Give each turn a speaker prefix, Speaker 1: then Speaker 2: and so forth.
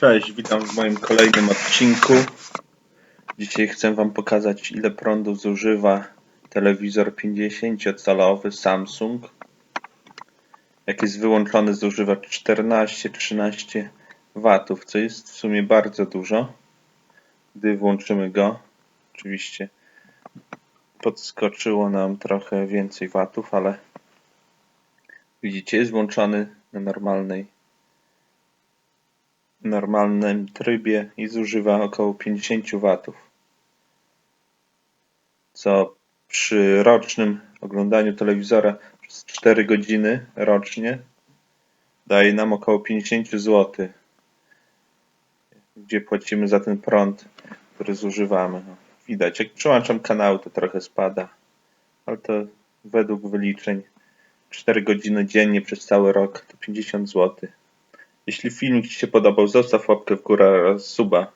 Speaker 1: Cześć, witam w moim kolejnym odcinku. Dzisiaj chcę Wam pokazać, ile prądu zużywa telewizor 50-calowy Samsung. Jak jest wyłączony, zużywa 14-13 watów, co jest w sumie bardzo dużo. Gdy włączymy go, oczywiście podskoczyło nam trochę więcej watów, ale widzicie, jest włączony na normalnej normalnym trybie i zużywa około 50 watów. Co przy rocznym oglądaniu telewizora przez 4 godziny rocznie daje nam około 50 zł. Gdzie płacimy za ten prąd, który zużywamy. No, Widać, jak przełączam kanał, to trochę spada, ale to według wyliczeń 4 godziny dziennie przez cały rok to 50 zł. Jeśli filmik Ci się podobał, zostaw łapkę w górę oraz suba.